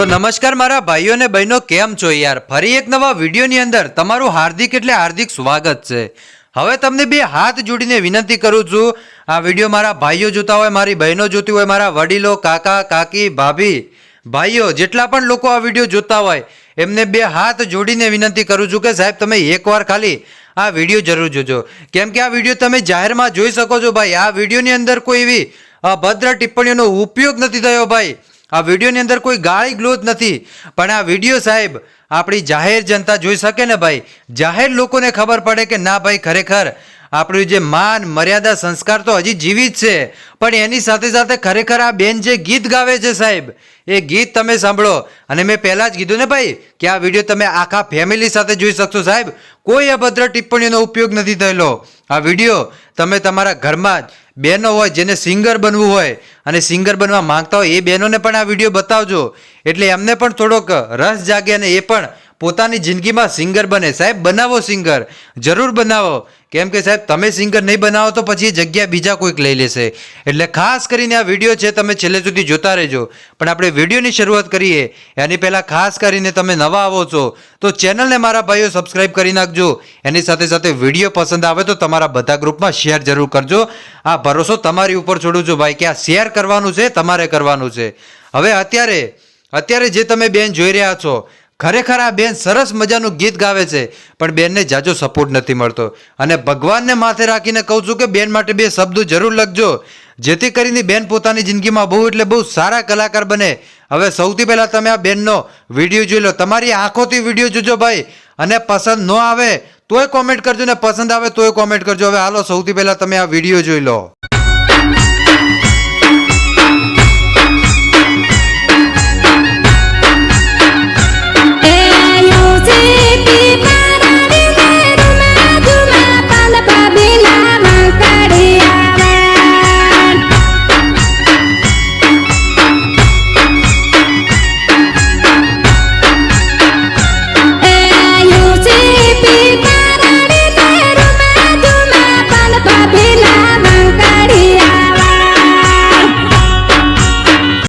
તો નમસ્કાર મારા ભાઈઓ અને બહેનો, કેમ છો યાર? ફરી એક નવા વિડીયોની અંદર તમારું હાર્દિક એટલે હાર્દિક સ્વાગત છે. હવે તમને બે હાથ જોડીને વિનંતી કરું છું. આ વીડિયો મારા ભાઈઓ જોતા હોય, મારી બહેનો જોતી હોય, મારા વડીલો, કાકા, કાકી, ભાભી, ભાઈઓ, જેટલા પણ લોકો આ વીડિયો જોતા હોય, એમને બે હાથ જોડીને વિનંતી કરું છું કે સાહેબ, તમે એકવાર ખાલી આ વીડિયો જરૂર જોજો. કેમ કે આ વીડિયો તમે જાહેરમાં જોઈ શકો છો ભાઈ. આ વિડીયોની અંદર કોઈ એવી અભદ્ર ટિપ્પણીઓનો ઉપયોગ નથી થયો ભાઈ. આ વિડીયોની અંદર કોઈ ગાળી ગ્લોથ નથી. પણ આ વીડિયો સાહેબ, આપણી જાહેર જનતા જોઈ શકે ને ભાઈ? જાહેર લોકોને ખબર પડે કે ના ભાઈ, ખરેખર આપણું જે માન, મર્યાદા, સંસ્કાર તો હજી જીવિત છે. પણ એની સાથે સાથે ખરેખર આ બેન જે ગીત ગાવે છે સાહેબ, એ ગીત તમે સાંભળો. અને મેં પહેલાં જ કીધું ને ભાઈ કે આ વીડિયો તમે આખા ફેમિલી સાથે જોઈ શકશો સાહેબ. કોઈ અભદ્ર ટિપ્પણીઓનો ઉપયોગ નથી થયેલો. આ વીડિયો તમે તમારા ઘરમાં જ બહેનો હોય, જેને સિંગર બનવું હોય અને સિંગર બનવા માંગતા હોય, એ બહેનોને પણ આ વીડિયો બતાવજો. એટલે એમને પણ થોડોક રસ જાગે અને એ પણ પોતાની જિંદગીમાં સિંગર બને. સાહેબ, બનાવો સિંગર. જરૂર બનાવો. કેમ કે સાહેબ, તમે સિંગર નહીં બનાવો તો પછી જગ્યા બીજા કોઈક લઈ લેશે. એટલે ખાસ કરીને આ વીડિયો છે તમે છેલ્લે સુધી જોતા રહેજો. પણ આપણે વિડીયોની શરૂઆત કરીએ. એની પહેલાં ખાસ કરીને તમે નવા આવો છો, તો ચેનલને મારા ભાઈઓ સબસ્ક્રાઈબ કરી નાખજો. એની સાથે સાથે વીડિયો પસંદ આવે તો તમારા બધા ગ્રુપમાં શેર જરૂર કરજો. આ ભરોસો તમારી ઉપર છોડું છું ભાઈ, કે આ શેર કરવાનું છે, તમારે કરવાનું છે. હવે અત્યારે અત્યારે જે તમે બેન જોઈ રહ્યા છો ખરેખર આ બેન સરસ મજાનું ગીત ગાવે છે, પણ બેનને જાજો સપોર્ટ નથી મળતો. અને ભગવાનને માથે રાખીને કહું છું કે બેન માટે બે શબ્દો જરૂર લખજો, જેથી કરીને બેન પોતાની જિંદગીમાં બહુ એટલે બહુ સારા કલાકાર બને. હવે સૌથી પહેલાં તમે આ બેનનો વીડિયો જોઈ લો. તમારી આંખોથી વીડિયો જોજો ભાઈ. અને પસંદ ન આવે તોય કોમેન્ટ કરજો ને પસંદ આવે તોય કોમેન્ટ કરજો. હવે હાલો સૌથી પહેલાં તમે આ વીડિયો જોઈ લો.